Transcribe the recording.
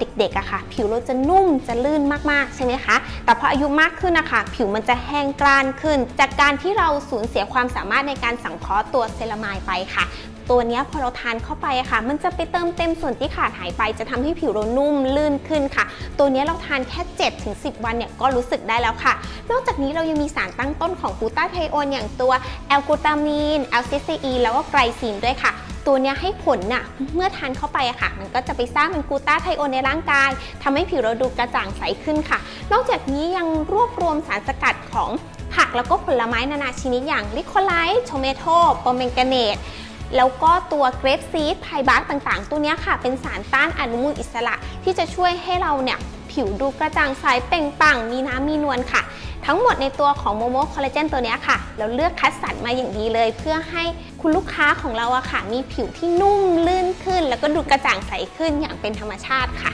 เด็กๆอะค่ะ ผิวเราจะนุ่มจะลื่นมากๆใช่ไหมคะ แต่พออายุมากขึ้นนะคะผิวมันจะแห้งกร้านขึ้น จากการที่เราสูญเสียความสามารถในการสังเคราะห์ตัวเซรามายไปค่ะตัวนี้พอเราทานเข้าไปอะค่ะ มันจะไปเติมเต็มส่วนที่ขาดหายไป จะทำให้ผิวเรานุ่มลื่นขึ้นค่ะ ตัวนี้เราทานแค่ 7-10 วันเนี่ยก็รู้สึกได้แล้วค่ะ นอกจากนี้เรายังมีสารตั้งต้นของกูต้าไทโอนอย่างตัวแอลกูตามีนแอลซิซีอีแล้วก็ไกลซีนด้วยค่ะ ตัวนี้ให้ผลน่ะเมื่อทานเข้าไปอะค่ะ มันก็จะไปสร้างเป็นกูตาไทโอนในร่างกายทำให้ผิวเราดูกระจ่างใสขึ้นค่ะ นอกจากนี้ยังรวบรวมสารสกัดของผักแล้วก็ผลไม้นานาชนิดอย่างลิโคไลท์โทเมโตโปเมนกาเนตแล้วก็ตัวเกรปซีดไพบาร์ต่างๆ ตัวนี้ค่ะ เป็นสารต้านอนุมูลอิสระที่จะช่วยให้เราเนี่ยผิวดูกระจ่างใสเปล่งปลั่งมีน้ำมีนวลค่ะ ทั้งหมดในตัวของโมโมคอลลาเจนตัวนี้ค่ะ เราเลือกคัดสรรมาอย่างดีเลย เพื่อให้คุณลูกค้าของเราอะค่ะ มีผิวที่นุ่มลื่นขึ้น แล้วก็ดูกระจ่างใสขึ้นอย่างเป็นธรรมชาติค่ะ